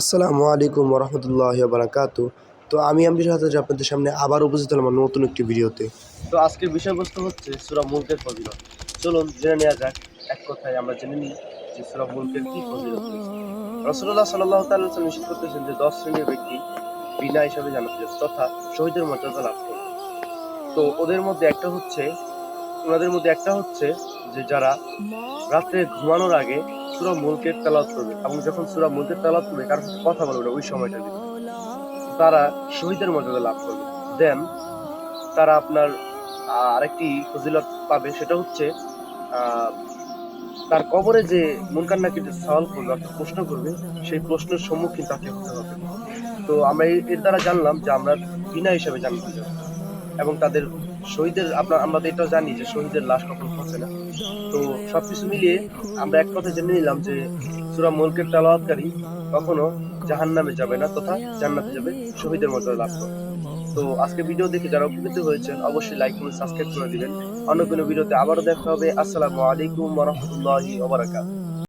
আসসালামু আলাইকুম রহমতুল্লাহ বারাকাতু তো আমি আমি সাথে আপনাদের সামনে আবার উপস্থিত হলাম নতুন একটি ভিডিওতে। তো আজকের বিষয়বস্তু হচ্ছে সুরা মুলকের ফজিলত। চলুন জেনে নেওয়া যাক, এক কথায় আমরা জেনে নিই যে সুরা মুলকের কি ফজিলত রসুল্লাহ সাল্লাহ তাল্লাম নিশ্চিত করতেছেন যে দশ শ্রেণির ব্যক্তি বিনা হিসাবে যাবে তথা শহীদের মর্যাদা লাভ করে তো ওদের মধ্যে একটা হচ্ছে, ওনাদের মধ্যে একটা হচ্ছে যে যারা রাত্রে ঘুমানোর আগে সুরা মুলকের তেলাওয়াত করবে এবং যখন সুরা মুলকের তেলাওয়াত করবে কারোর সাথে কথা বলবে না, ওই সময়টা ভিতরে। তারা শহীদের মর্যাদা লাভ করবে। দেন তারা আপনার আরেকটি ফজিলত পাবে, সেটা হচ্ছে তার কবরে যে মুনকান্নাকে যে সওয়াল করবে, অর্থাৎ প্রশ্ন করবে, সেই প্রশ্নের সম্মুখীন তাকে হতে হবে। তো আমরা এর দ্বারা জানলাম যে আমরা বিনা হিসাবে জানতে এবং তাদের শহীদের আপনার আমরা তো এটাও জানি যে শহীদের লাশ কখনো পৌঁছে না। তো সবকিছু মিলিয়ে আমরা এক কথা জেনে নিলাম যে সুরা মুলকের তালাওয়াতকারী কখনো জাহান নামে যাবে না তথা জান্নাতে যাবে শহীদের মর্যাদা লাভ করবে তো আজকে ভিডিও দেখে যারা উপকৃত হয়েছেন, অবশ্যই লাইক করে সাবস্ক্রাইব করে দিবেন। অন্য কোনো ভিডিওতে আবারও দেখা হবে। আসসালামু আলাইকুম রাহমাতুল্লাহি বারাকাতুহু।